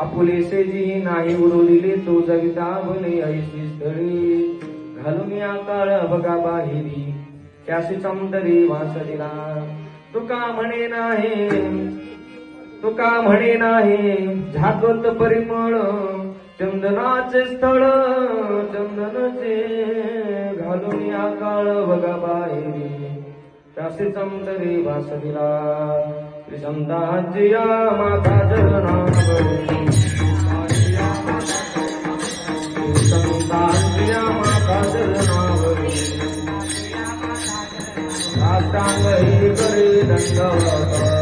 आपुलेसे जी नाही उरवलेले तो जगिता भले ऐशी स्थळी घालून या काळ बघा बाहेरी त्याशी चमदरी वास दिला तुका म्हणे नाही? तुका म्हणे नाही? झाकत परिमळ चंदनाचे स्थळ चंदनाचे. घालून या काळ बघा बाहेरी त्याशी चमदरी वास दिला त्रिसंतांची या माता जगनावरी त्रिसंतांची या माता ही करे दंडवत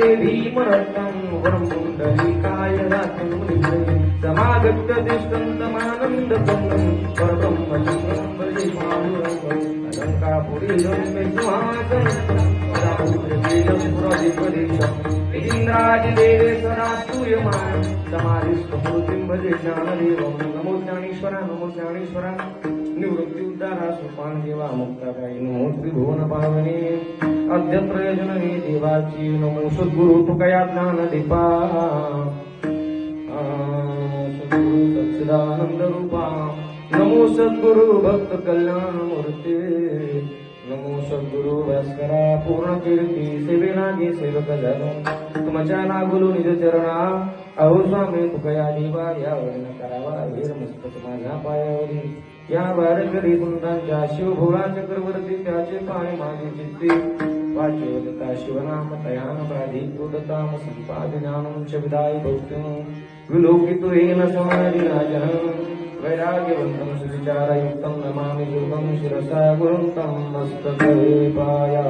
महायोगपीठे तटे भीमरत्नं वरं पुण्डरीकाय रातं मुनिभृते समागत्य तिष्ठन्तमानन्दकन्दं परब्रह्मचन्द्रं अलङ्कापुरीरं मे सुहासनं इंद्रादिदेवे सदा स्तूयमान समाधिस्वमूर्तिं भजे ज्ञानदेवं नमो ज्ञानेश्वरा नमो ज्ञानेश्वरा। निवृत्ती उद्धारा सोपान देवा मुक्ताबाई नमो त्रिभुवन पावने अद्य प्रयोजन हे देवाची नमो सद्गुरु तुकया ज्ञान दीपा सद्गुरु सच्चिदानंद रूपा नमो सद्गुरु भक्त कल्याण मूर्ती नमो सद्गुरु भास्करा पूर्ण कीर्ती सेवेला घे सेवक झालो तुमच्या नागुलू निज चरणा अहो स्वामी तुकया दिवा यावर न करावा वीर मस्तक माझ्या पायावरी या वारकरी गुंडांच्या शिवभोळा चक्रवर्ती त्याचे पाय माझे चित्ते. वाच्यवदता शिवनाम तयान प्राधी कृतताम संपाद ज्ञानम च विदाय भक्तिं. विलोकितो येन समाधि राजः. वैराग्यवन्तं सुविचारयुक्तं नमामि गुरुं शिरसा गुरुं तं मस्तके पाया.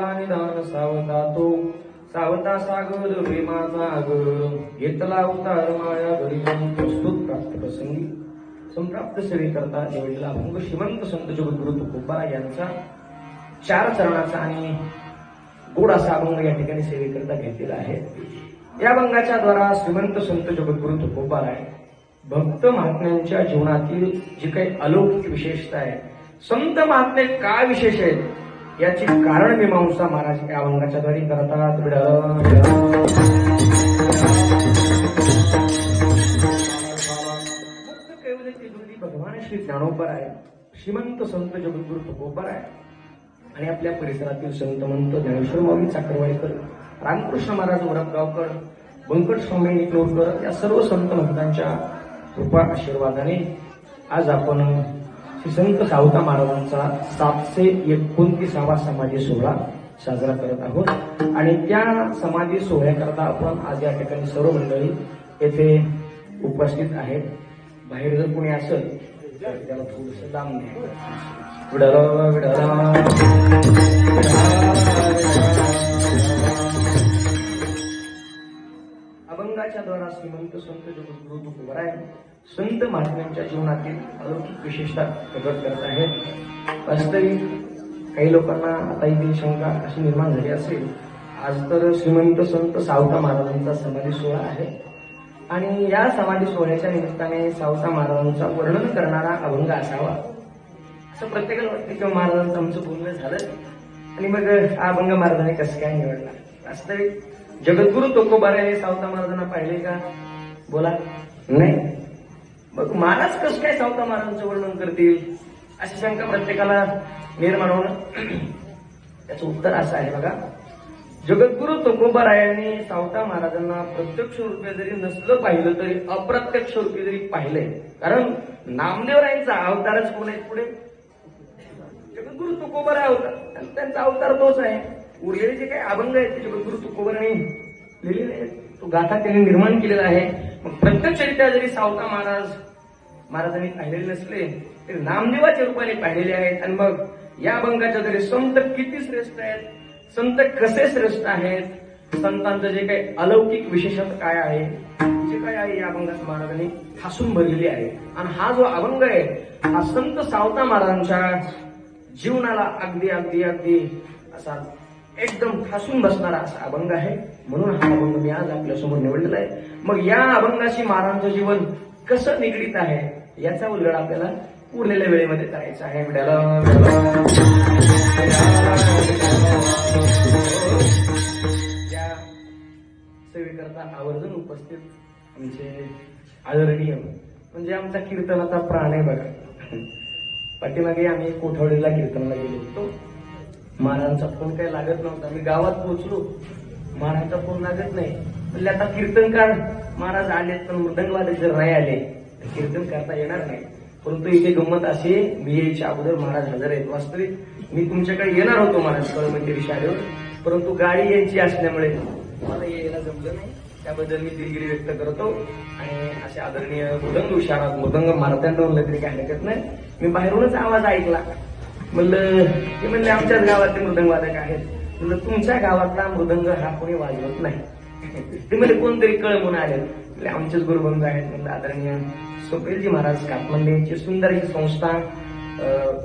खान जन्माला निदान सावता तो. सावता सागर भीमाचा आगर घेतला उतार माया घरी प्रस्तुत प्राप्त प्रसंगी. संप्राप्त सेवे करता निवडलेला अभंग श्रीमंत संत जगद्गुरु तुकोबा यांचा चार चरणाचा आणि गोड असा अभंग या ठिकाणी सेवेकरता घेतलेला आहे. या अभंगाच्या द्वारा श्रीमंत संत जगद्गुरु तुकोबा आहे भक्त महात्म्यांच्या जीवनातील जी काही अलौकिक विशेषता आहे संत महात्मे काय विशेष आहेत? याची कारण मीमांसा महाराज. या अभंगाच्या द्वारे करतात विडळ, भगवान श्री ज्ञानोबर आहे. श्रीमंत संत जगद्गुरु तुकोबर आहे. आणि आपल्या परिसरातील संत मंत ज्ञानेश्वर मावी चाकरवाडीकर रामकृष्ण महाराज वरपगावकर बंकट स्वामी निकलोडकर या सर्व संत भक्तांच्या कृपा आशीर्वादाने आज आपण संत सावता महाराजांचा सातशे एकोणतीसावा समाधी सोहळा साजरा करत आहोत. आणि त्या समाधी सोहळ्याकरता आपण आज या ठिकाणी सर्व मंडळी येथे उपस्थित आहेत. बाहेर जर कोणी असेल तर त्याला थोडस लांब विडर द्वारा श्रीमंत संत जगद्गुरु तुकोबराय संत महात्म्यांच्या जीवनातील अलौकिक विशेषता प्रकट करत आहेत. वास्तविक काही लोकांना आता इथे शंका अशी निर्माण झाली असेल आज तर श्रीमंत संत सावता महाराजांचा समाधी सोहळा आहे. आणि या समाधी सोहळ्याच्या निमित्ताने सावता महाराजांचा वर्णन करणारा अभंग असावा. असं प्रत्येकाला वाटतं किंवा महाराजांचं आमचं बोलणं झालं. आणि मग हा अभंग महाराजांनी कसं काय निवडला? वास्तविक जगद्गुरु तुकोबारे सावता महाराजांना पाहिले का? बोला नाही. मग महाराज कसं काय सावता महाराजांचं वर्णन करतील? अशी शंका प्रत्येकाला निर्माण होणं. त्याचं उत्तर असं आहे बघा. जगद्गुरु तुकोबारायांनी सावता महाराजांना प्रत्यक्ष रूपे जरी नसलं पाहिलं तरी अप्रत्यक्ष रूपे जरी पाहिलंय कारण नामदेवरायांचा अवतारच कोण आहे पुढे? जगद्गुरु तुकोबाराय अवतार आणि त्यांचा अवतार तोच आहे. उरलेले जे काही अभंग आहेत ते जगद्गुरु तुकोबराने लिहिलेले आहेत. तो गाथा त्यांनी निर्माण केलेला आहे. मग प्रत्यक्षरित्या जरी सावता महाराज महाराजांनी पाहिलेले नसले तरी नामदेवाच्या रूपाने पाहिलेले आहेत. आणि मग या अभंगाच्या जरी संत किती श्रेष्ठ आहेत संत कसे श्रेष्ठ आहेत संतांचं जे काही अलौकिक विशेषत काय आहे जे काय आहे या अभंगात महाराजांनी ठासून भरलेली आहे. आणि हा जो अभंग आहे हा संत सावता महाराजांच्या जीवनाला अगदी अगदी अगदी असा एकदम ठासून बसणारा असा अभंग आहे. म्हणून हा अभंग मी आज आपल्यासमोर निवडलेला आहे. मग या अभंगाशी महाराजांचं जीवन कसं निगडीत आहे याचा उलगड आपल्याला उरलेल्या वेळेमध्ये करायचा आहे. या सेवेकरता आवर्जून उपस्थित आमचे आदरणीय म्हणजे आमचा कीर्तनाचा प्राण आहे बघा. पाठीमागे आम्ही कोठवडीला कीर्तनाला गेलो होतो. महाराजांचा फोन काही लागत नव्हता. मी गावात पोहोचलो. महाराजांचा फोन लागत नाही. म्हणजे आता कीर्तनकार महाराज आले पण मृदंगवादक जर नाही आले तर कीर्तन करता येणार नाही. परंतु इथे गंमत अशी मी यायच्या अगोदर महाराज हजर आहेत. वास्तविक मी तुमच्याकडे येणार होतो महाराज कळमंदिरी शाळेवर. परंतु गाडी यांची असल्यामुळे मला यायला जमलं नाही. त्याबद्दल मी दिलगिरी व्यक्त करतो. आणि असे आदरणीय मृदंग विशारात मृदंग मारत्यांना म्हणलं तरी काही हरकत नाही. मी बाहेरूनच आवाज ऐकला. म्हणलं ते म्हणले आमच्याच गावातले मृदंगवादक आहेत. म्हणलं तुमच्या गावातला मृदंग हा कोणी वाजवत नाही. ते म्हणजे कोणतरी कळ म्हणून आले आमचेच गुरुबंधू आहेत. म्हणलं आदरणीय सोपेलजी महाराज कातमंडे यांची सुंदर ही संस्था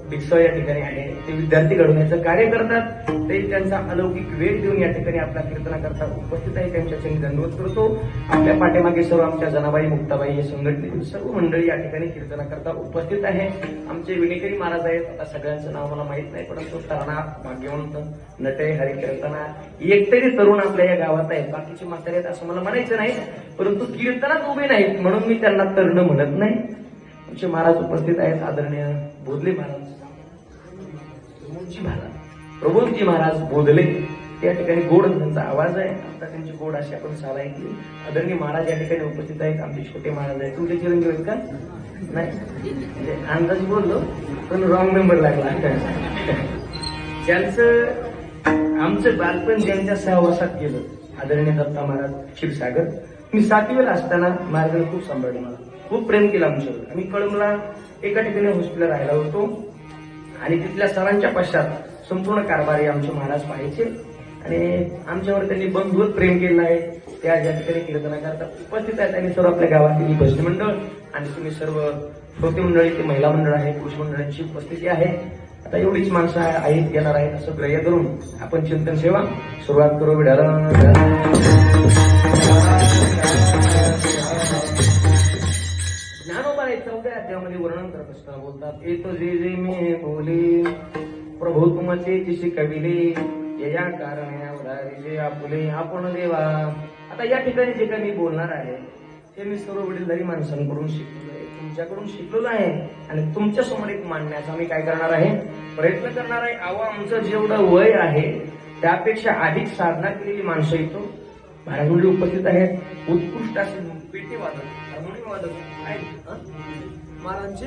बिक्सळ या ठिकाणी आहे. ते विद्यार्थी घडवण्याचं कार्य करतात. ते त्यांचा अलौकिक वेळ देऊन या ठिकाणी आपल्या कीर्तनाकरता उपस्थित आहे. त्यांच्या चरणी करतो. आपल्या पाठीमागे सर्व आमच्या जनाबाई मुक्ताबाई या संघटनेतील सर्व मंडळी या ठिकाणी कीर्तनाकरता उपस्थित आहे. आमचे विनेकरी महाराज आहेत. आता सगळ्यांचं नाव मला माहीत नाही परंतु तरणा भाग्यवंत नटे हरिकीर्तना एकतरी तरुण आपल्या या गावात आहेत. बाकीचे म्हातारे आहेत असं मला म्हणायचं नाही परंतु कीर्तनात उभे नाहीत म्हणून मी त्यांना तरुण म्हणत नाही. आमचे महाराज उपस्थित आहेत आदरणीय बोधले महाराज. प्रमोदजी महाराज. प्रबोधजी महाराज बोधले. त्या ठिकाणी गोड त्यांचा आवाज आहे. आता त्यांची गोड अशी आपण साला ऐकली. आदरणीय महाराज या ठिकाणी उपस्थित आहेत. आमचे छोटे महाराज आहेत. तुमचे चिरंजीव आहेत का? नाही. म्हणजे अंदाज बोललो पण रॉंग नंबर लागला. ज्यांचं आमचं बालपण ज्यांच्या सहवासात गेलं. आदरणीय दत्ता महाराज क्षीरसागर. मी सातवीला असताना महाराजांनी खूप सांभाळलं मला. खूप प्रेम केलं आमच्यावर. आम्ही कळमला एका ठिकाणी हॉस्पिटल राहिला होतो. आणि तिथल्या सरांच्या पश्चात संपूर्ण कारभारी आमचे महाराज पाहायचे. आणि आमच्यावर त्यांनी बंधूत प्रेम केलं आहे. त्या ज्या ठिकाणी कीर्तनाकरता उपस्थित आहेत आणि सर्व आपल्या गावातील भजनी मंडळ आणि तुम्ही सर्व श्रोते मंडळी ते महिला मंडळ आहे पुरुष मंडळांची उपस्थिती आहे. आता एवढीच माणसं आहेत येणार आहेत असं ग्रह्य करून आपण चिंतन सेवा सुरुवात करू. विडाला त्यामध्ये वर्णन करत असताना बोलतात येतो जे जे मी बोले प्रभू तुमचे तिशी कविले या कारण जे आपुले आपण देवा. आता या ठिकाणी जे काही मी बोलणार आहे ते मी सर्व वडीलधारी माणसांकडून शिकलो आहे तुमच्याकडून शिकलेलो आहे आणि तुमच्यासमोर एक मांडण्याचा मी काय करणार आहे? प्रयत्न करणार आहे अहो आमचं जेवढं वय आहे त्यापेक्षा अधिक साधना केलेली माणसं येतो महाराज उपस्थित आहेत उत्कृष्ट असे पेटी वादक हार्मोनियम वादक आहेत महाराजांचे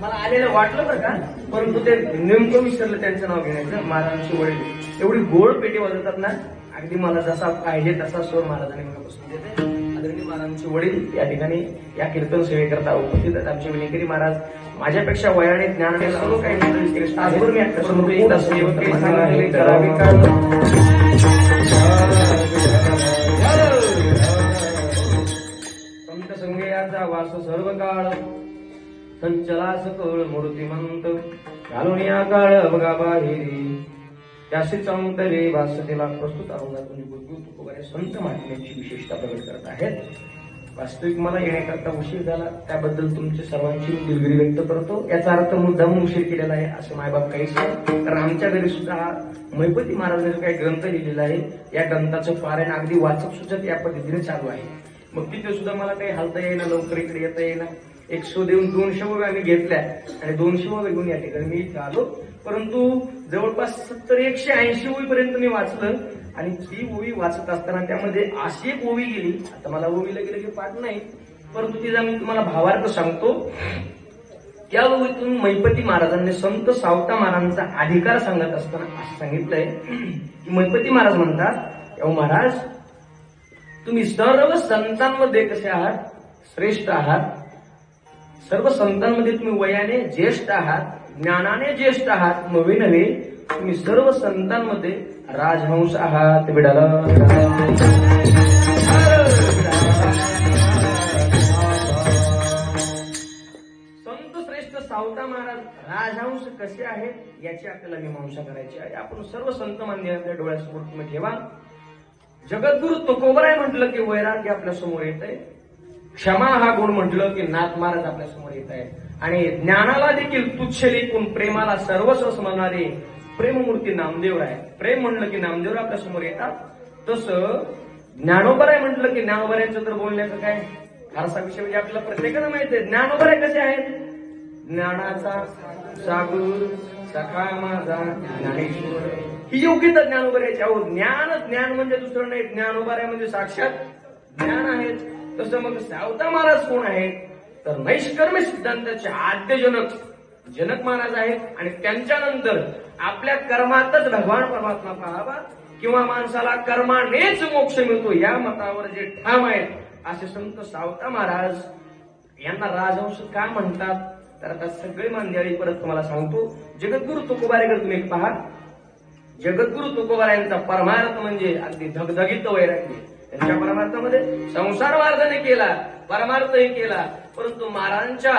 मला आलेलं वाटलं बरं का? परंतु ते नेमकं विसरलं त्यांचं नाव घेण्याचं महाराजांचे वडील एवढी गोड पेटी वाजवतात ना अगदी मला जसा पाहिजे तसा स्वर महाराजांनी मला बसून देते. आदरणीय महाराजांचे वडील या ठिकाणी या कीर्तन सेवेकरता उपस्थित आहेत. आमचे विनेकरी महाराज माझ्यापेक्षा वयाने ज्ञान सर्व काही मंडळी श्रेष्ठ आहेत. वास मी काळ संचला सकळ मूर्तिमंत. घालून या काळ बघा बाहेरी. त्याशी चौंतरे वासतेला प्रस्तुत अवघातून गुरुगुरु संत महात्म्याची विशेषता प्रकट करत आहेत. वास्तविक मला येण्याकरता उशीर झाला. त्याबद्दल तुमच्या सर्वांची दिलगिरी व्यक्त करतो. याचा अर्थ मुद्दाम उशीर केलेला आहे असं मायबाप काहीच नाही तर आमच्या घरी सुद्धा हा मैपती महाराजांनी काही ग्रंथ लिहिलेला आहे. या ग्रंथाचं पारायण अगदी वाचक सुचक या पद्धतीने चालू आहे. मग तिथे सुद्धा मला काही हालता येईना लवकर इकडे येता येईना. एक देऊन दोनशे ओव्या आम्ही घेतल्या आणि दोनशे ओव्या घेऊन या ठिकाणी मी इथं आलो. परंतु जवळपास सत्तर एकशे ऐंशी ओळीपर्यंत मी वाचलं आणि ती ओवी वाचत असताना त्यामध्ये अशी एक ओवी गेली. आता मला ओवीला गेलं की पाठ नाही परंतु तिचा मी तुम्हाला भावार्थ सांगतो. त्या ओवीतून मैपती महाराजांनी संत सावता महाराजांचा अधिकार सांगत असताना असं सांगितलंय की मैपती महाराज म्हणतात "अहो महाराज तुम्ही सर्व संतांमध्ये कसे आहात? श्रेष्ठ आहात. सर्व संतांमध्ये तुम्ही वयाने ज्येष्ठ आहात ज्ञानाने ज्येष्ठ आहात नवे नवे तुम्ही सर्व संतांमध्ये राजहंस आहात. बिडाला संत श्रेष्ठ सावता महाराज राजहंस कसे आहेत याची आपल्याला मीमांसा करायची आहे. आपण सर्व संत मान्य डोळ्यासमोर तुम्ही ठेवा. जगद्गुरु तुकोबराय म्हटलं की वैराग्य आपल्यासमोर येत आहे क्षमा हा गुण म्हटलं की नाथ महाराज आपल्यासमोर येत आहे आणि ज्ञानाला देखील तुच्छ लेखून प्रेमाला सर्वस्व समजणारे प्रेममूर्ती नामदेव आहे प्रेम म्हणलं की नामदेव आपल्यासमोर येतात. तसं ज्ञानोबराय म्हटलं की ज्ञानोबरायचं तर बोलण्याचं काय? फारसा विषय म्हणजे आपल्याला प्रत्येकाला माहीत आहे. ज्ञानोबराय कसे आहेत? ज्ञानाचा सागर सखा माझा ज्ञानेश्वर. ही योग्यता ज्ञानोबऱ्याची अहो ज्ञान ज्ञान म्हणजे दुसरं नाही. ज्ञानोबराय म्हणजे साक्षात ज्ञान आहेत. तसं मग सावता महाराज कोण आहेत? तर नैष्कर्म सिद्धांताचे आद्यजनक जनक महाराज आहेत. आणि त्यांच्यानंतर आपल्या कर्मातच भगवान परमात्मा पाहावा किंवा माणसाला कर्मानेच मोक्ष मिळतो या मतावर जे ठाम आहेत असे संत सावता महाराज यांना राजवंश का म्हणतात? तर आता सगळे मांदियाळी परत तुम्हाला सांगतो. जगद्गुरु तुकोबारेकर तुम्ही एक पहा. जगद्गुरु तुकोबारा यांचा परमार्थ म्हणजे अगदी धगधगीत वैराग्य. त्यांच्या परमार्थामध्ये संसार मार्गाने केला परमार्थही केला. परंतु महाराजांच्या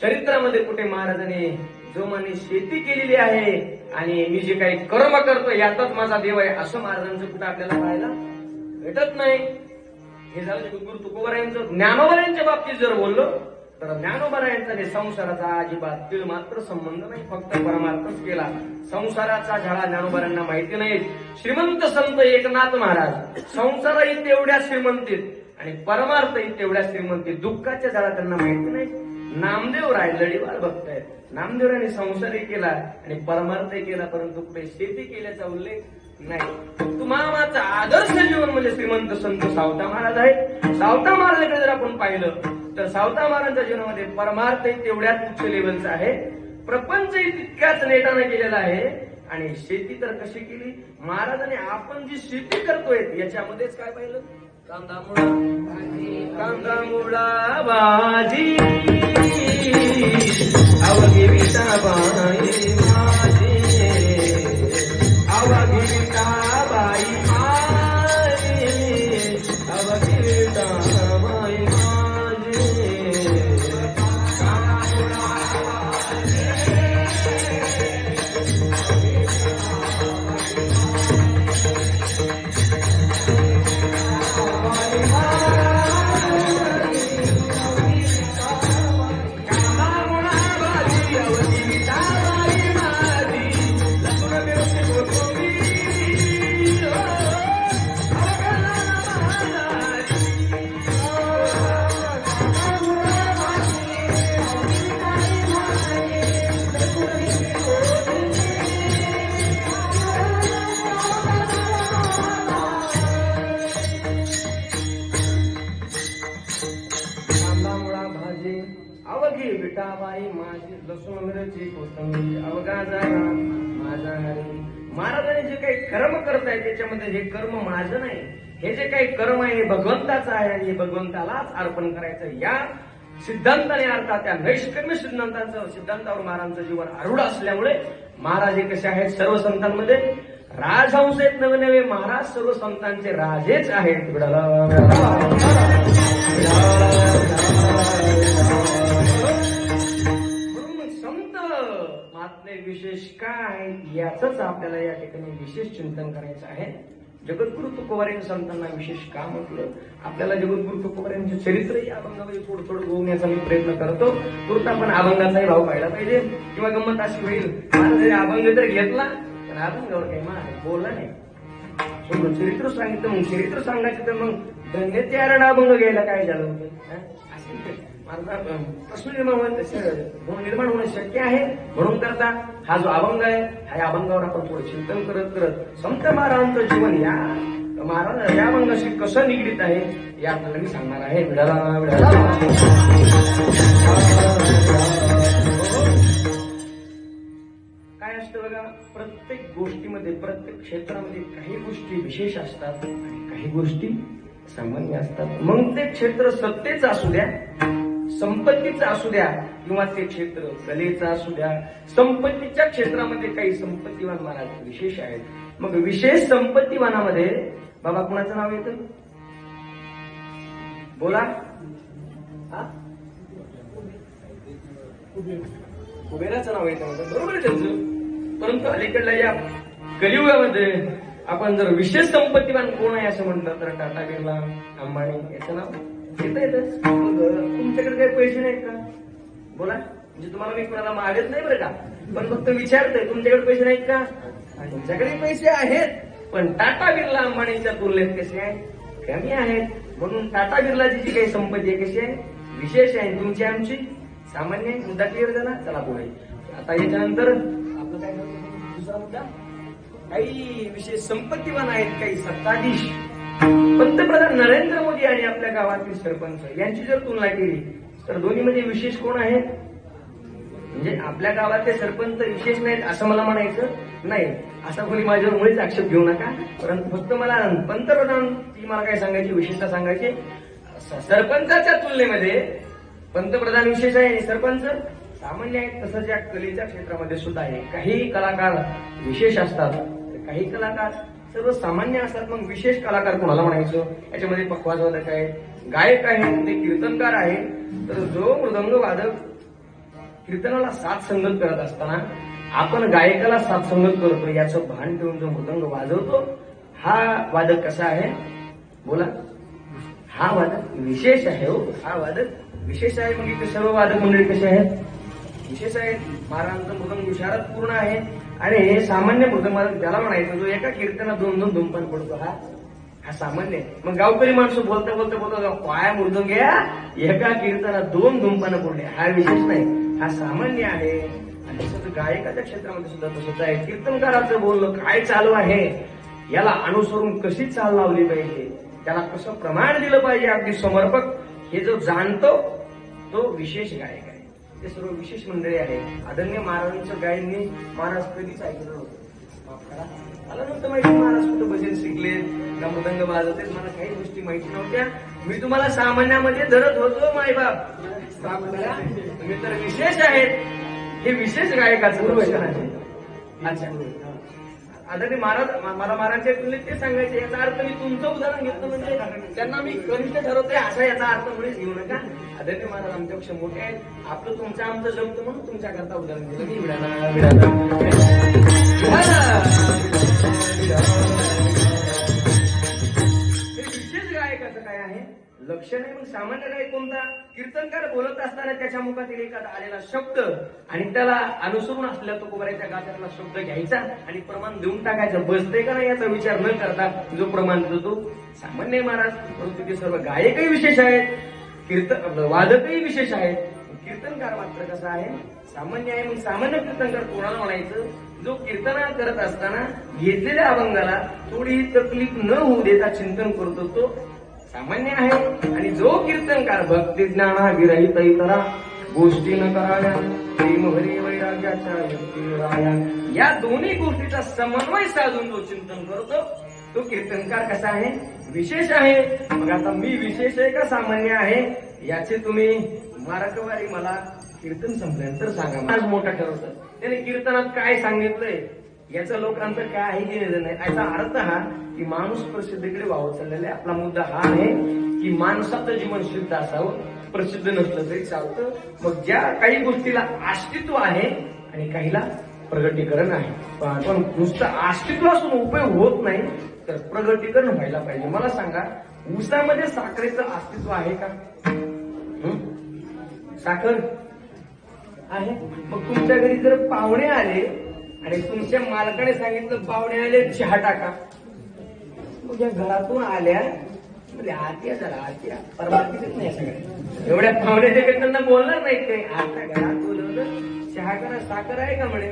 चरित्रामध्ये कुठे महाराजांनी जो माने शेती केलेली आहे आणि मी जे काही कर्म करतो यातच माझा देव आहे असं महाराजांचं कुठं आपल्याला पाहायला भेटत नाही. हे झालं गुरु तुकोबरायांचं ज्ञानोबरायांच्या बाबतीत जर बोललो तर ज्ञानोबरायांचा आणि संसाराचा अजिबात तिल मात्र संबंध नाही फक्त परमार्थच केला. संसाराचा झाडा ज्ञानोबरांना माहिती नाही. श्रीमंत संत एकनाथ महाराज संसारही तेवढ्या श्रीमंतीत आणि परमार्थही तेवढ्या श्रीमंतीत. दुःखाच्या झाडा त्यांना माहिती नाही. नामदेव राय लढीवार भक्त आहेत. नामदेवरांनी संसारही केला आणि परमार्थही केला परंतु कुठे शेती केल्याचा उल्लेख नाही. तुम्हाला आदर्श जीवन म्हणजे श्रीमंत संत सावता महाराज आहे सावता महाराजांकडे जर आपण पाहिलं तर सावता महाराजांच्या जीवनामध्ये परमार्थही तेवढ्याच उच्च लेवलचा आहे. प्रपंचही तितक्याच नेटाने केलेला आहे. आणि शेती तर कशी केली? महाराजांनी आपण जी शेती करतोय याच्यामध्येच काय पाहिलं? कांदा मुळा. कांदा मुळा भाजी. अवघे विटा बाई महाराजांनाच अर्पण करायचं. या सिद्धांताने अर्थात त्या नैष्कर्म सिद्धांताचं सिद्धांतावर महाराजांचं जीवन आरूढ असल्यामुळे महाराज हे कसे आहेत? सर्व संतांमध्ये राजहंस आहेत नवे नवे महाराज सर्व संतांचे राजेच आहेत. संत महात्मे विशेष काय? आहेत याच आपल्याला या ठिकाणी विशेष चिंतन करायचं आहे. जगद्गुरु तुकोबारे संतांना विशेष का म्हटलं? आपल्याला जगद्गुरु तुकोबाऱ्यांचे चरित्र या अभंगामध्ये थोडं थोडं गोवण्याचा मी प्रयत्न करतो. पुरता आपण अभंगाचाही भाव पाहिला पाहिजे. किंवा गंमत अशी होईल जरी अभंग तर घेतला तर अभंगावर काही मा बोलला नाही. चरित्र सांगितलं मग चरित्र सांगायचं तर मग धन्य अरण अभंग घ्यायला काय झालं होतं? असं प्रश्न निर्माण होणं निर्माण होणं शक्य आहे. म्हणून करता हा जो अभंग आहे ह्या अभंगावर आपण थोडं चिंतन करत करत संत महाराजांचं जीवन या महाराज या अभंगाशी कसं निगडीत आहे हे आपल्याला मी सांगणार आहे. विडाला काय असतं बघा प्रत्येक गोष्टीमध्ये प्रत्येक क्षेत्रामध्ये काही गोष्टी विशेष असतात आणि काही गोष्टी सामान्य असतात. मग ते क्षेत्र सत्तेचं असू द्या संपत्तीचं असू द्या किंवा ते क्षेत्र कलेचं असू द्या संपत्तीच्या क्षेत्रामध्ये काही संपत्तीवान महाराज विशेष आहेत. मग विशेष संपत्तीवानामध्ये बाबा कुणाचं नाव येतं? बोला. कुबेराचं नाव येतं बरोबर आहे त्यांचं. परंतु अलीकडल्या या कलियुगामध्ये आपण जर विशेष संपत्तीवान कोण आहे असं म्हटलं तर टाटा बिर्ला अंबानी याचं नाव? येतच तुमच्याकडे काही पैसे नाहीत का? बोला. म्हणजे तुम्हाला मी कोणाला मागत नाही बरं का? पण फक्त विचारतोय तुमच्याकडे पैसे नाहीत का? तुमच्याकडे पैसे आहेत पण टाटा बिर्ला अंबानीच्या तुलनेत कसे आहेत कमी आहेत. म्हणून टाटा बिर्लाची जी काही संपत्ती आहे कशी आहे? विशेष आहे तुमची आमची. सामान्य आहे. मुद्दा क्लिअर झाला? चला पुढे. आता याच्यानंतर आपलं काय दुसरा मुद्दा. काही विशेष संपत्तीवान आहेत काही सत्ताधीश. पंतप्रधान नरेंद्र मोदी आणि आपल्या गावातील सरपंच यांची जर तुलना केली तर दोन्हीमध्ये विशेष कोण आहे? म्हणजे आपल्या गावातले सरपंच विशेष नाहीत असं मला म्हणायचं नाही. असा कोणी माझ्यावर मुळीच आक्षेप घेऊ नका. परंतु फक्त मला पंतप्रधान ती मला काय सांगायची विशेषता सांगायची सरपंचाच्या तुलनेमध्ये पंतप्रधान विशेष आहे आणि सरपंच सामान्य आहेत तसंच या कलेच्या क्षेत्रामध्ये सुद्धा आहे. काही कलाकार विशेष असतात तर काही कलाकार सर्वसामान्य असतात. मग विशेष कलाकार कोणाला म्हणायचं? याच्यामध्ये पक्वाजवादक आहे गायक आहे ते कीर्तनकार आहे तर जो मृदंग वादक कीर्तनाला साथ संगत करत असताना आपण गायकाला साथ संगत करतो याचं भान ठेवून जो मृदंग वाजवतो हा वादक कसा आहे? बोला. हा वादक विशेष आहे हो. हा वादक विशेष आहे. मग इथे सर्व वादक मंडळी कसे आहेत? विशेष आहेत. महाराजांचं मृदंग विशारद पूर्ण आहे. आणि हे सामान्य मृदंग वादक त्याला म्हणायचं जो एका कीर्तनात दोन दोन धुमपान पडतो हा? हा सामान्य. मग गावकरी माणसं बोलता बोलता बोलता पाया मृदंग घ्या एका कीर्तनात दोन धुमपानं पडले हा विशेष नाही. हा सामान्य आहे. आणि तसंच गायकाच्या क्षेत्रामध्ये सुद्धा तसंच आहे. कीर्तनकाराचं बोलणं काय चालू आहे? याला अनुसरून कशी चाल लावली पाहिजे? त्याला कसं प्रमाण दिलं पाहिजे? अगदी समर्पक. हे जो जाणतो तो विशेष गायक. ते सर्व विशेष मंडळी आहे. आदरणीय महाराजांचं गायन महाराज कधीच ऐकलं नव्हतं माफ करा. मला नव्हतं माहिती. महाराज कुठं भजन शिकले का मृदंग वाजवते. मला काही गोष्टी माहिती नव्हत्या. मी तुम्हाला सामान्यामध्ये धरत होतो मायबाप. तुम्ही तर विशेष आहेत. हे विशेष गायकाचं आहे. अच्छा. आदरणीय महाराज मला महाराजच्या ते सांगायचे याचा अर्थ मी तुमचं उदाहरण घेतलं म्हणजे त्यांना मी कनिष्ठ ठरवतोय असा याचा अर्थ मुळेच घेऊ नका. आदरणीय महाराज आमच्यापेक्षा मोठे आहेत. आपलं तुमचं आमचं जमतं म्हणून तुमच्या करता उदाहरण दिलं मी विडाला विडाला. विशेष गायकाचं काय आहे? लक्ष नाही मग सामान्य काय कोणता? कीर्तनकार बोलत असताना त्याच्या मुखातील एखादा आलेला शब्द आणि त्याला अनुसरून असलेला तो कोबऱ्याच्या गात्यातला शब्द घ्यायचा आणि प्रमाण देऊन टाकायचं. बसते का नाही याचा विचार न करता जो प्रमाण देतो सामान्य महाराज. परंतु ते सर्व गायकही विशेष आहेत कीर्तन वादकही विशेष आहेत. कीर्तनकार मात्र कसा आहे? सामान्य आहे. मग सामान्य कीर्तनकार कोणाला म्हणायचं? जो कीर्तना करत असताना घेतलेल्या अभंगाला थोडी तकलीफ न होऊ देता चिंतन करतो तो सामान्य आहे. आणि जो कीर्तनकार भक्ती ज्ञाना विरहित इतरा गोष्टी न कराव्या प्रेम वैराग्याच्या राया. या दोन्ही गोष्टीचा समन्वय साधून जो चिंतन करतो तो कीर्तनकार कसा आहे? विशेष आहे. मग आता मी विशेष आहे का सामान्य आहे? याचे तुम्ही मार्गवारी मला कीर्तन संपल्यानंतर सांगा. आज मोठा ठरवतात. त्याने कीर्तनात काय सांगितलंय? याचं लोकांचं काही घेणं नाही याचा अर्थ हा की माणूस प्रसिद्धीकडे वाहत चाललेला आहे. आपला मुद्दा हा आहे की माणसाचं जीवन शुद्ध असावं प्रसिद्ध नसलं तरी चालतं. मग ज्या काही गोष्टीला अस्तित्व आहे आणि काहीला प्रगटीकरण आहे. पण नुसतं अस्तित्व असून उपयोग होत नाही तर प्रगटीकरण व्हायला पाहिजे. मला सांगा ऊसामध्ये साखरेचं अस्तित्व आहे का? साखर आहे? मग तुमच्या घरी जर पाहुणे आले आणि तुमच्या मालकाने सांगितलं पाहुणे आले चहा टाका. तुझ्या घरातून आल्या म्हणजे आत्या जरा आत्या परवानगीच नाही सगळ्या एवढ्या पाहुण्याच्या काही त्यांना बोलणार नाही काही आता घरात बोलवलं चहा करा साखर आहे का? म्हणे.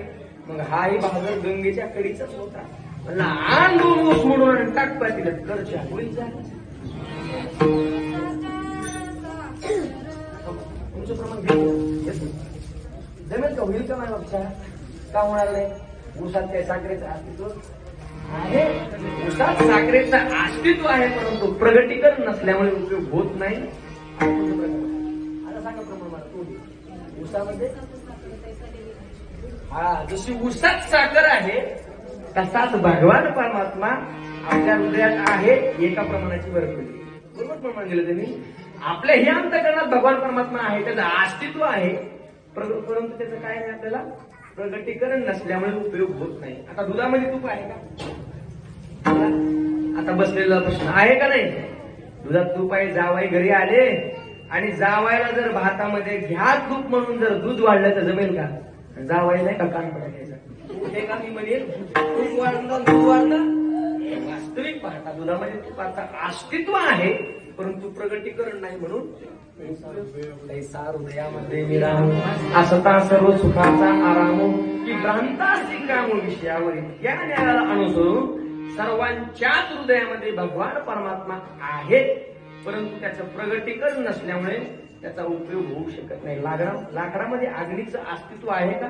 मग हाही बाजार गंगेच्या कडीचाच होता. म्हणला आण दोन ऊस म्हणून आणि टाक पाहिजे कर चहा. होईल जा तुमचं प्रमाण घेऊ जमेल का? होईल का माझ्या बाबा का होणार नाही ऊसात काय साखरेचं अस्तित्व? आहे. ऊसात साखरेचं अस्तित्व आहे परंतु प्रगटीकरण नसल्यामुळे उपयोग होत नाही. आता सांगा प्रमाण मला तू ऊसामध्ये हा जशी ऊसात साखर आहे तसाच भगवान परमात्मा आपल्या हृदयात आहे एका प्रमाणाची वर्ग बरोबर प्रमाण दिलं त्यांनी? आपल्या हे अंतकरणात भगवान परमात्मा आहे त्याचं अस्तित्व आहे परंतु त्याचं काय नाही आपल्याला? प्रगतीकरण नसल्यामुळे उपयोग होत नाही. आता दुधामध्ये तूप आहे का? आता बसलेला प्रश्न आहे का नाही? दुधात तूप आहे जावाई घरी आले आणि जावायला जर भातामध्ये घ्या तूप म्हणून जर दूध वाढलं तर जमेल का? जावायला नाही का कान पडायचं हे का मी म्हणेल तूप वाढलं दूध वाढलं? वास्तविक पाहता दुधामध्ये तुपाचं अस्तित्व आहे. परंतु प्रगटीकरण नाही म्हणून हृदयामध्ये विराम. असता सर्व सुखाचा आराम की भ्रांतासी काम विषयावर या न्यायाला अनुसरून सर्वांच्याच हृदयामध्ये भगवान परमात्मा आहे परंतु त्याचं प्रगटीकरण नसल्यामुळे त्याचा उपयोग होऊ शकत नाही. लाकडा लाकडामध्ये आगडीचं अस्तित्व आहे का?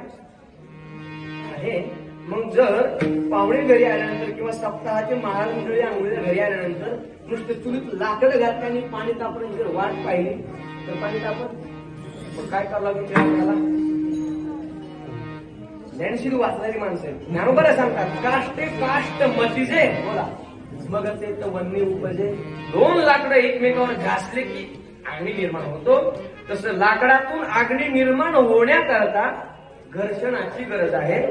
आहे. मग जर पाहुणे घरी आल्यानंतर किंवा सप्ताहाचे महाराज आंघोळीला घरी आल्यानंतर नुसते चुलीत लाकडं घातली आणि पाणी तापण जर वाट पाहिली तर पाणी तापत मग काय करावं लागेल त्या ज्ञानशील वाचणारी माणसं आहेत. ज्ञानोबऱ्या सांगतात काष्टे काष्ट मतीजे. बोला. मग ते तर वन्य उपजे. दोन लाकडं एकमेकावर घासले की आगणी निर्माण होतो. तसं लाकडातून आगणी निर्माण होण्याकरता घर्षणाची गरज आहे.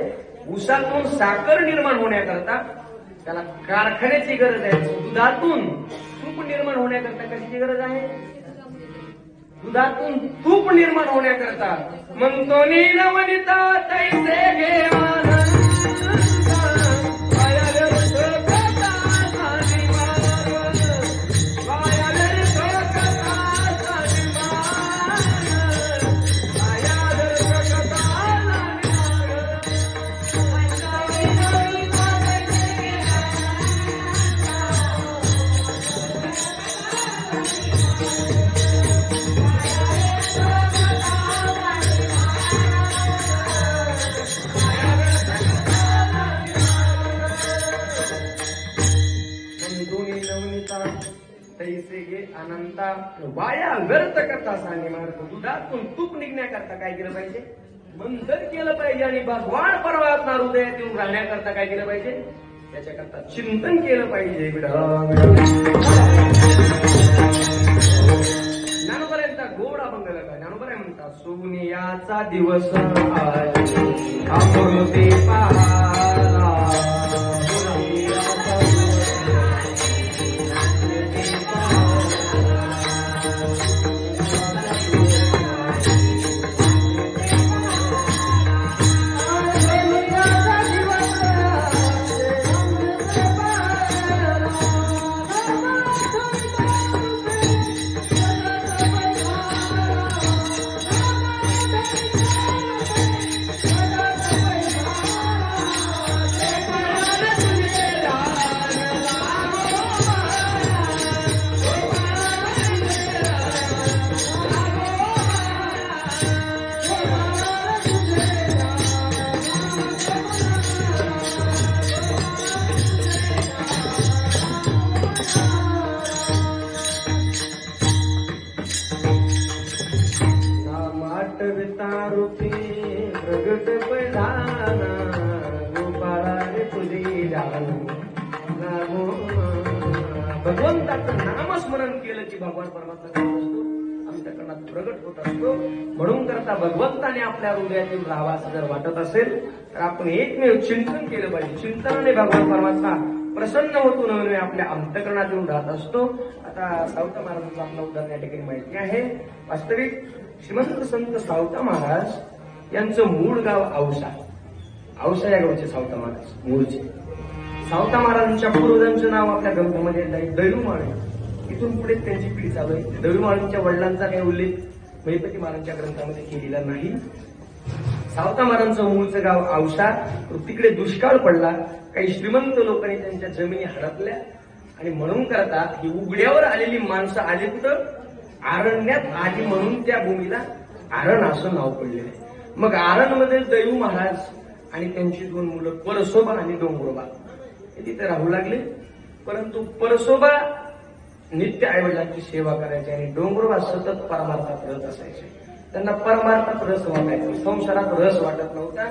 उसातून साखर निर्माण होण्याकरता त्याला कारखान्याची गरज आहे. दुधातून तूप निर्माण होण्याकरता कशाची गरज आहे? दुधातून तूप निर्माण होण्याकरता म्हणतो नी नवनिता तैसे घे करता वाया व्यर्थ करता सांगे महाराज दुधातून तूप निघण्याकरता काय केलं पाहिजे? मंथन केलं पाहिजे आणि भगवान परमात्मा हृदयात येऊन राहण्याकरता काय केलं पाहिजे? त्याच्याकरता चिंतन केलं पाहिजे ज्ञानोबऱ्यांचा गोड अभंग लगा ज्ञानोबऱ्या म्हणतात सोनियाचा दिवस आपण ते पाहा आपण एकमेव चिंतन केलं पाहिजे. चिंतनाने भगवान परमात्मा प्रसन्न होतो नवनवे आपल्या अंतकरणात येऊन राहत असतो. आता सावता महाराजांचं आपलं उदाहरण या ठिकाणी माहिती आहे. वास्तविक श्रीमंत संत सावता महाराज यांचं मूळ गाव औसा. औसा या गावचे सावता महाराज मूळचे. सावता महाराजांच्या पूर्वजांचं नाव आपल्या ग्रंथामध्ये येत आहे. दैरुमाळे इथून पुढे त्यांची पिढी चालू आहे. दैरुमाळींच्या वडिलांचा काही उल्लेख महिपती महाराजांच्या ग्रंथामध्ये केलेला नाही. सावता महाराजांचं मूळचं गाव औषा तिकडे दुष्काळ पडला. काही श्रीमंत लोकांनी त्यांच्या जमिनी हडपल्या. आणि म्हणून करता ही उघड्यावर आलेली माणसं आली कुठं? आरण्यात आली म्हणून त्या भूमीला आरण असं नाव पडलेलं आहे. मग आरणमध्ये दैव महाराज आणि त्यांची दोन मुलं परसोबा आणि डोंगरोबा. हे तिथे राहू लागले. परंतु परसोबा नित्य आईवडिलांची सेवा करायची आणि डोंगरोबा सतत परमार्थात रस असायचे. त्यांना परमार्थात रस वाटायचा. संसारात रस वाटत नव्हता.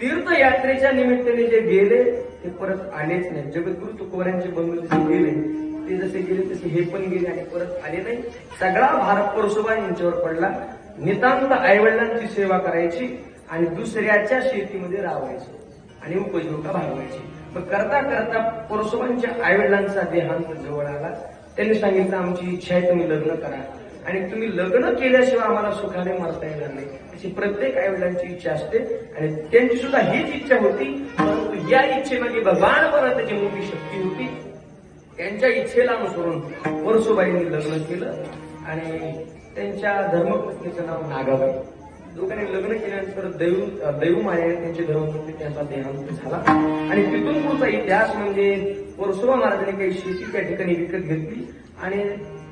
तीर्थयात्रेच्या निमित्ताने जे गेले ते परत आलेच नाही. जगद्गुरु तुकोबऱ्यांचे बंधू जसे गेले ते जसे गेले तसे हे पण गेले आणि परत आले नाही. सगळा भारत परसोबा यांच्यावर पडला. नितांत आईवडिलांची सेवा करायची आणि दुसऱ्याच्या शेतीमध्ये रावायची आणि उपजीविका भागवायची. मग करता करता परसोबांच्या आईवडिलांचा देहांत जवळ आला. त्यांनी सांगितलं आमची इच्छा आहे तुम्ही लग्न करा. आणि तुम्ही लग्न केल्याशिवाय आम्हाला सुखाने मरता येणार नाही. अशी प्रत्येक आईवडिलांची इच्छा असते आणि त्यांची सुद्धा हीच इच्छा होती परंतु या इच्छेमध्ये भगवान पण त्याची मोठी शक्ती होती. त्यांच्या इच्छेला अनुसरून वरसोबाईंनी लग्न केलं आणि त्यांच्या धर्मपत्नीचं नाव नागाबाई दोघांनी लग्न केल्यानंतर दैव दैव माया त्यांची धर्मपत्नी त्यांचा देहांत झाला. आणि तिथून पुढचा इतिहास म्हणजे परशुराम महाराजांनी काही शेती त्या ठिकाणी विकत घेतली आणि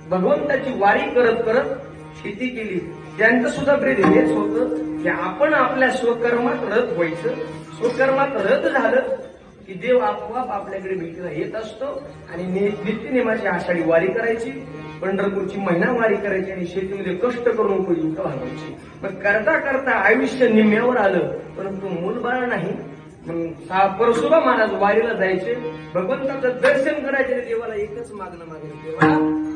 भगवंताची वारी करत करत शेती केली. त्यांचं सुद्धा प्रेम हेच होतं की आपण आपल्या स्वकर्मात रथ व्हायचं. स्वकर्मात रथ झालं की देव आपोआप आपल्याकडे भेटीला येत असतो आणि नित्यनेमाची आषाढी वारी करायची पंढरपूरची महिना वारी करायची आणि शेतीमध्ये कष्ट करून उपयुक्त घालवायची मग करता करता आयुष्य निम्म्यावर आलं परंतु मूलबाळ नाही. मग सा- महाराज वारीला जायचे. भगवंताचं दर्शन करायचे देवाला एकच मागणं मागायचं. देवाला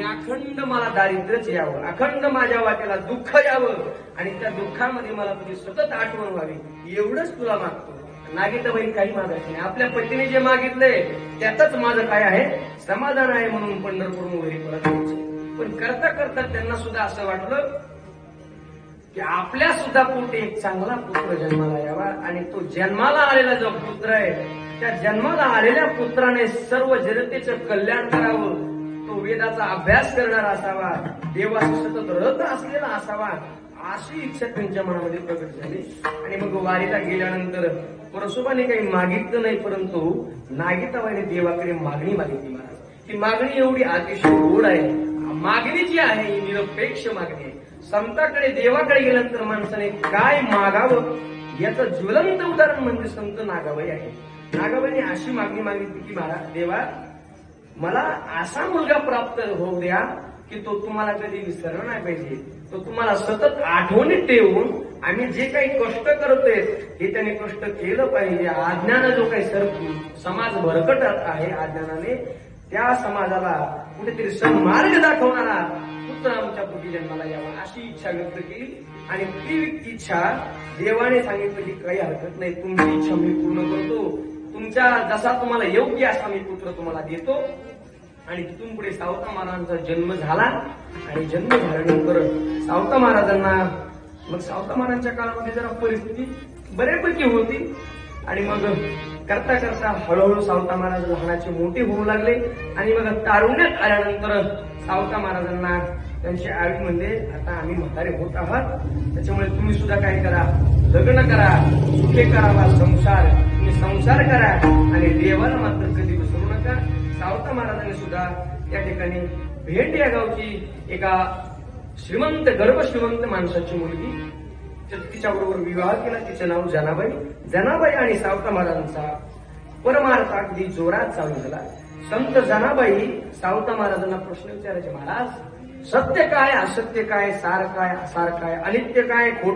अखंड मला दारिद्र्यच यावं. अखंड माझ्या वाट्याला दुःख यावं. आणि त्या दुःखामध्ये मला तुझी सतत आठवण व्हावी. एवढंच तुला मागतो. नागिताबाई काही मागायचं नाही. आपल्या पतीने जे मागितलंय त्यातच माझं काय आहे? समाधान आहे म्हणून पंढरपूर वगैरे परत पण करता करता त्यांना सुद्धा असं वाटलं की आपल्या सुद्धा पोटी एक चांगला पुत्र जन्माला यावा. आणि तो जन्माला आलेला जो पुत्र आहे त्या जन्माला आलेल्या पुत्राने सर्व जनतेचं कल्याण करावं. वेदाचा अभ्यास करणारा असावा देवाचा सतत रथ असलेला असावा अशी इच्छा त्यांच्या मनामध्ये प्रकट झाली. आणि मग वारीला गेल्यानंतर परसोबाने काही मागितलं नाही परंतु नागिताबाईने देवाकडे मागणी मागितली महाराज. ती मागणी एवढी अतिशय गोड आहे. मागणी जी आहे ही निरपेक्ष मागणी आहे. संताकडे देवाकडे गेल्यानंतर माणसाने काय मागावं याचं ज्वलंत उदाहरण म्हणजे संत नागाबाई आहे. नागाबाईने अशी मागणी मागितली की महाराज देवा मला असा मुलगा प्राप्त होऊ द्या की तो तुम्हाला कधी विसरला नाही पाहिजे. तो तुम्हाला सतत आठवणीत ठेवून आम्ही जे काही कष्ट करतोय हे त्याने कष्ट केलं पाहिजे. अज्ञान जो काही सर समाज भरकट आहे अज्ञानाने त्या समाजाला कुठेतरी सन्मार्ग दाखवणारा पुत्र आमच्या पोटी जन्माला यावा अशी इच्छा व्यक्त केली. आणि ती इच्छा देवाने सांगितलं की काही हरकत नाही. तुमची इच्छा मी पूर्ण करतो. तुमच्या जसा तुम्हाला योग्य असा मी पुत्र तुम्हाला देतो. आणि तिथून पुढे सावता महाराजांचा जन्म झाला आणि जन्म झाल्यानंतर सावता महाराजांना मग सावता महाराजांच्या काळामध्ये जरा परिस्थिती बऱ्यापैकी होती. आणि मग करता करता हळूहळू सावता महाराज लहानाचे मोठे होऊ लागले. आणि मग तारुण्यात आल्यानंतर सावता महाराजांना त्यांच्या म्हणजे आता आम्ही म्हातारे होत आहात. त्याच्यामुळे तुम्ही सुद्धा काय करा लग्न करा सुखे करावा संसार. तुम्ही संसार करा आणि देवाला मात्र कधी विसरू नका. सावता महाराजांनी सुद्धा या ठिकाणी भेट या गावची एका श्रीमंत गर्भ श्रीमंत माणसाची मुलगी तिच्याबरोबर विवाह केला. तिचं नाव जनाबाई. जनाबाई आणि सावता महाराजांचा परमार्थ अगदी जोरात चालू झाला. संत जनाबाई सावता महाराजांना प्रश्न विचारायचे महाराज सत्य काय असत्य काय सार काय असार काय अनित्य काय खोट